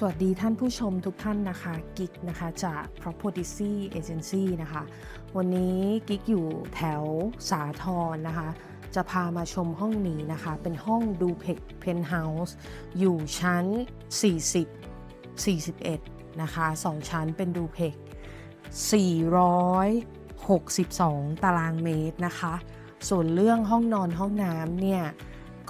สวัสดีท่านผู้ชมทุกท่านนะคะกิกนะคะจาก Property Agency นะคะ วันนี้กิกอยู่แถวสาทรนะคะ จะพามาชมห้องนี้นะคะ เป็นห้องดูเพกเพนท์เฮาส์อยู่ชั้น 40 41 นะคะ 2 ชั้นเป็นดูเพก462 ตารางเมตรนะคะ ส่วนเรื่องห้องนอนห้องน้ำเนี่ย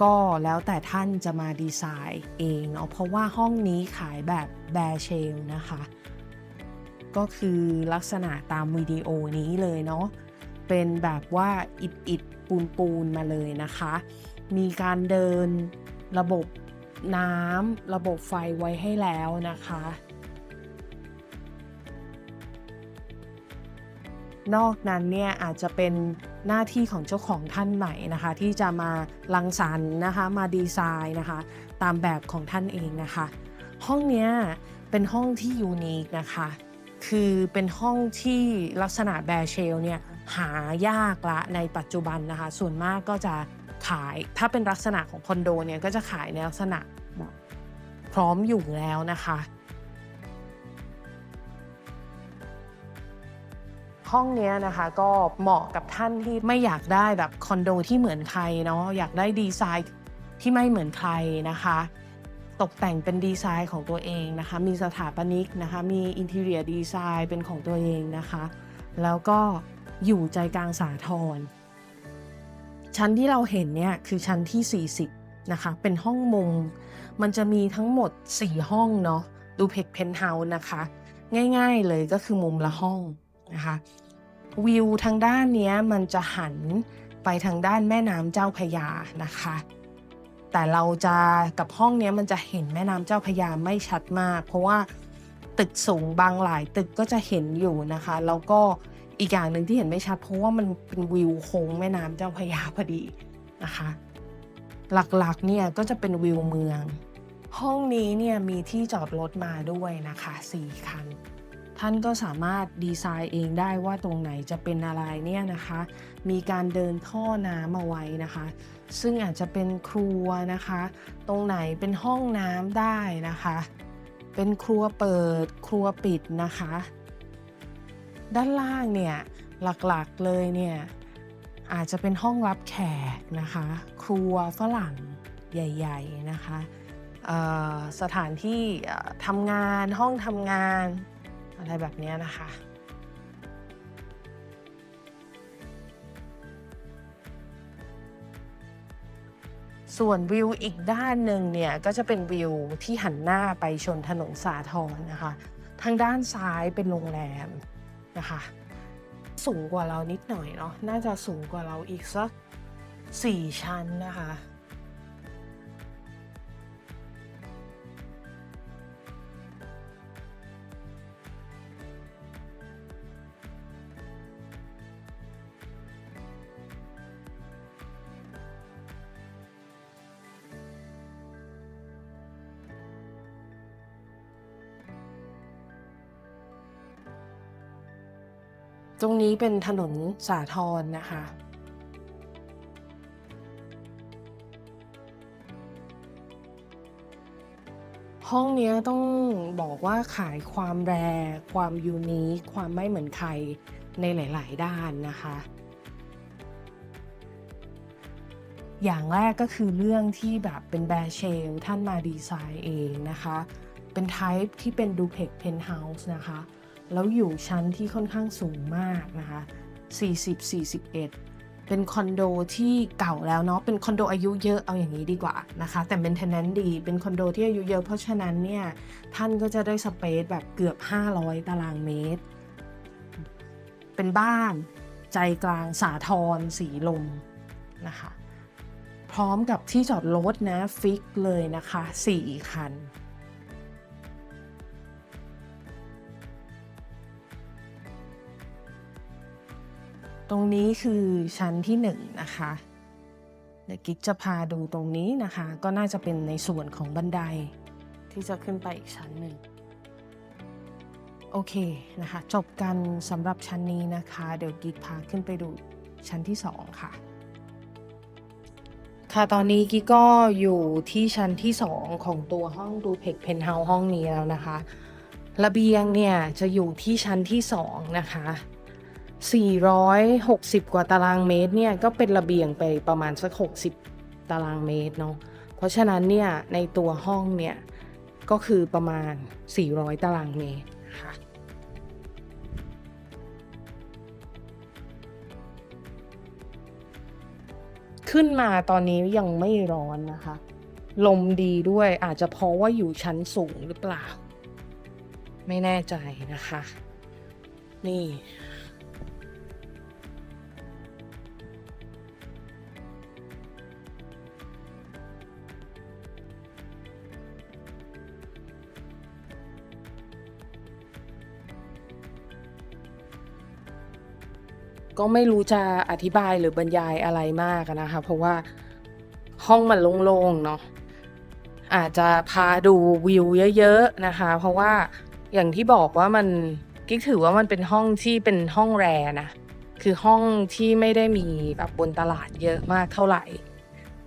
ก็แล้วแต่ท่านจะมาดีไซน์เองเนาะเพราะว่าห้องนี้ขายแบบแบร์เชลนะคะ ก็คือลักษณะตามวิดีโอนี้เลยเนาะเป็นแบบว่าอิดอิดปูนปูนมาเลยนะคะ มีการเดินระบบน้ำระบบไฟไว้ให้แล้วนะคะ นอกนั้นเนี่ยอาจจะเป็น หน้าที่ของเจ้าของท่านใหม่นะคะ ที่จะมารังสรรค์นะคะมาดีไซน์นะคะ ตามแบบของท่านเองนะคะ ห้องนี้เป็นห้องที่ยูนิคนะคะ คือเป็นห้องที่ลักษณะแบร์เชลเนี่ยหายากละในปัจจุบันนะคะ ส่วนมากก็จะขายถ้าเป็นลักษณะของคอนโดเนี่ยก็จะขายในลักษณะพร้อมอยู่แล้วนะคะ ห้องเนี้ยนะคะก็เหมาะกับท่านที่ไม่อยากได้แบบคอนโดที่เหมือนใครเนาะอยากได้ดีไซน์ที่ไม่เหมือนใครนะคะ ตกแต่งเป็นดีไซน์ของตัวเองนะคะ มีสถาปนิกนะคะมีอินทีเรียดีไซน์เป็นของตัวเองนะคะ แล้วก็อยู่ใจกลางสาทรชั้นที่เราเห็นเนี่ยคือชั้นที่ 40 นะคะ เป็นห้องมุม มันจะมีทั้งหมด 4 ห้องเนาะดูเพกเพนท์เฮาส์นะคะ ง่ายๆเลยก็คือมุมละห้อง นะคะวิวทางด้านนี้มันจะหันไปทางด้านแม่น้ำเจ้าพยานะคะ แต่เราจะกับห้องนี้มันจะเห็นแม่น้ำเจ้าพยาไม่ชัดมาก เพราะว่าตึกสูงบางหลายตึกก็จะเห็นอยู่นะคะแล้วก็อีกอย่างหนึ่งที่เห็นไม่ชัด เพราะว่ามันเป็นวิวโค้งแม่น้ำเจ้าพยาพอดีนะคะ หลักๆเนี่ยก็จะเป็นวิวเมือง ห้องนี้เนี่ยมีที่จอดรถมาด้วยนะคะ 4 คัน ท่านก็สามารถดีไซน์เองได้ว่าตรงไหนจะเป็นอะไรเนี่ยนะคะ มีการเดินท่อน้ำเอาไว้นะคะ ซึ่งอาจจะเป็นครัวนะคะ ตรงไหนเป็นห้องน้ำได้นะคะ เป็นครัวเปิดครัวปิดนะคะ ด้านล่างเนี่ยหลักๆเลยเนี่ยอาจจะเป็นห้องรับแขกนะคะ ครัวฝรั่งใหญ่ ๆ นะคะสถานที่ทำงานห้องทำงาน อะไรแบบนี้นะคะ ส่วนวิวอีกด้านหนึ่งเนี่ยก็จะเป็นวิวที่หันหน้าไปชนถนนสาทรนะคะ ทางด้านซ้ายเป็นโรงแรมนะคะ สูงกว่าเรานิดหน่อยเนาะน่าจะสูงกว่าเราอีกสักสี่ชั้นนะคะ ตรงนี้เป็นถนนสาทรนะคะ ห้องนี้ต้องบอกว่าขายความแร ความยูนิคความไม่เหมือนใครในหลาย ๆ ด้านนะคะ อย่างแรกก็คือเรื่องที่แบบเป็นแบร์เชลท่านมาดีไซน์เองนะคะ เป็นไทป์ที่เป็นดูเพกเพนท์เฮาส์นะคะ แล้วอยู่ชั้นที่ค่อนข้างสูงมากนะคะ 40-41 เป็นคอนโดที่เก่าแล้วเนาะ เป็นคอนโดอายุเยอะเอาอย่างนี้ดีกว่านะคะ แต่เป็นเทนแนนดี เป็นคอนโดที่อายุเยอะเพราะฉะนั้นเนี่ย ท่านก็จะได้สเปซแบบเกือบ 500 ตารางเมตร เป็นบ้านใจกลางสาทรสีลมนะคะ พร้อมกับที่จอดรถนะ ฟิกเลยนะคะ 4 คัน ตรงนี้คือชั้นที่หนึ่งนะคะเดี๋ยวกิ๊กจะพาดูตรงนี้นะคะ ก็น่าจะเป็นในส่วนของบันได ที่จะขึ้นไปอีกชั้นหนึ่งโอเคนะคะ จบกันสำหรับชั้นนี้นะคะ เดี๋ยวกิ๊กพาขึ้นไปดูชั้นที่สองค่ะ ค่ะตอนนี้กิ๊กก็อยู่ที่ชั้นที่ 2 ของตัวห้องดูเพกเพนเฮาห้องนี้แล้วนะคะ ระเบียงเนี่ยจะอยู่ที่ชั้นที่ 2 นะคะ 460 กว่าตารางเมตรเนี่ยก็เป็นระเบียงไปประมาณสัก 60 ตารางเมตรเนาะ เพราะฉะนั้นเนี่ยในตัวห้องเนี่ยก็คือประมาณ 400 ตารางเมตรค่ะขึ้นมาตอนนี้ยังไม่ร้อนนะคะ ลมดีด้วยอาจจะเพราะว่าอยู่ชั้นสูงหรือเปล่า ไม่แน่ใจนะคะ นี่ ก็ไม่รู้จะอธิบายหรือบรรยายอะไรมากนะคะ เพราะว่าห้องมันโล่งๆเนาะอาจจะพาดูวิวเยอะๆนะคะ เพราะว่าอย่างที่บอกว่ามันกิ๊กถือว่ามันเป็นห้องที่เป็นห้องแรนะคือห้องที่ไม่ได้มีแบบบนตลาดเยอะมากเท่าไหร่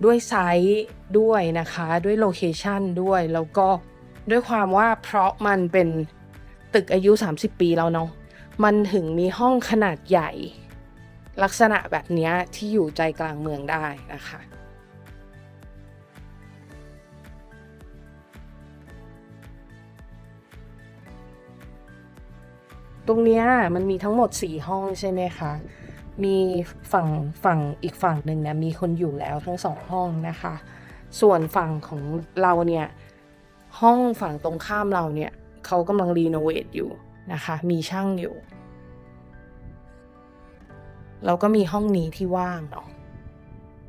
ด้วยไซส์ด้วยนะคะ ด้วยโลเคชันด้วยแล้วก็ด้วยความว่าเพราะมันเป็นตึกอายุ 30 ปีแล้วเนาะมันถึงมีห้องขนาดใหญ่ ลักษณะแบบนี้ที่อยู่ใจกลางเมืองได้นะคะตรงเนี้ยมันมีทั้งหมด 4 ห้องใช่ไหมคะ มีฝั่งฝั่งอีกฝั่งหนึ่งเนี่ยมีคนอยู่แล้วทั้งสองห้องนะคะ ส่วนฝั่งของเราเนี่ยห้องฝั่งตรงข้ามเราเนี่ยเขากำลังรีโนเวทอยู่นะคะ มีช่างอยู่ แล้วก็มีห้องนี้ที่ว่างเนาะ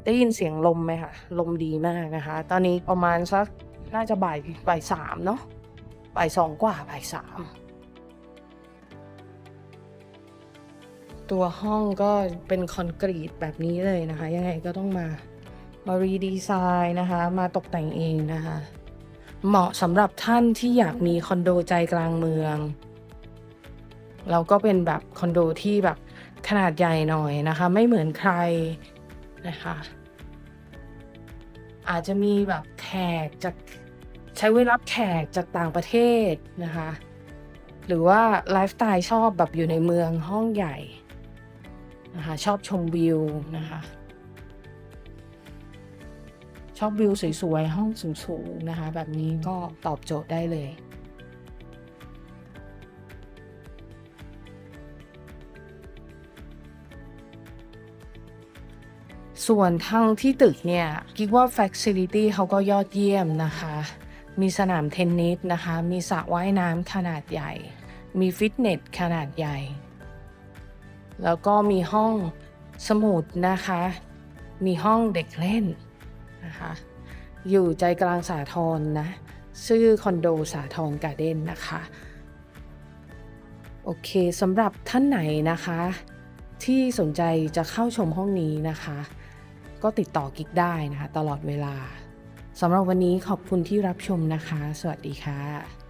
ได้ยินเสียงลมไหมคะลมดีมากนะคะ ตอนนี้ประมาณสักน่าจะบ่ายบ่ายสามเนาะบ่ายสองกว่าบ่ายสามตัวห้องก็เป็นคอนกรีตแบบนี้เลยนะคะ ยังไงก็ต้องมามารีดีไซน์นะคะ มาตกแต่งเองนะคะ เหมาะสำหรับท่านที่อยากมีคอนโดใจกลางเมือง เราก็เป็นแบบคอนโดที่แบบ ขนาดใหญ่หน่อยนะคะ ไม่เหมือนใครนะคะ อาจจะมีแบบแขกจากใช้ไว้รับแขกจากต่างประเทศนะคะ หรือว่าไลฟ์สไตล์ชอบแบบอยู่ในเมืองห้องใหญ่นะคะชอบชมวิวนะคะชอบวิวสวยๆ ห้องสูงๆ นะคะ แบบนี้ก็ตอบโจทย์ได้เลย ส่วนทางที่ตึกเนี่ยคิดว่า Facility เขาก็ยอดเยี่ยมนะคะ มีสนามเทนนิสนะคะ มีสระว่ายน้ำขนาดใหญ่ มีฟิตเนสขนาดใหญ่ แล้วก็มีห้องสมุดนะคะ มีห้องเด็กเล่นนะคะ อยู่ใจกลางสาทรนะ ชื่อคอนโดสาทรการ์เด้นนะคะ โอเคสำหรับท่านไหนนะคะที่สนใจจะเข้าชมห้องนี้นะคะ ก็ติดต่อกิ๊กได้นะคะ ตลอดเวลาสำหรับวันนี้ขอบคุณที่รับชมนะคะ สวัสดีค่ะ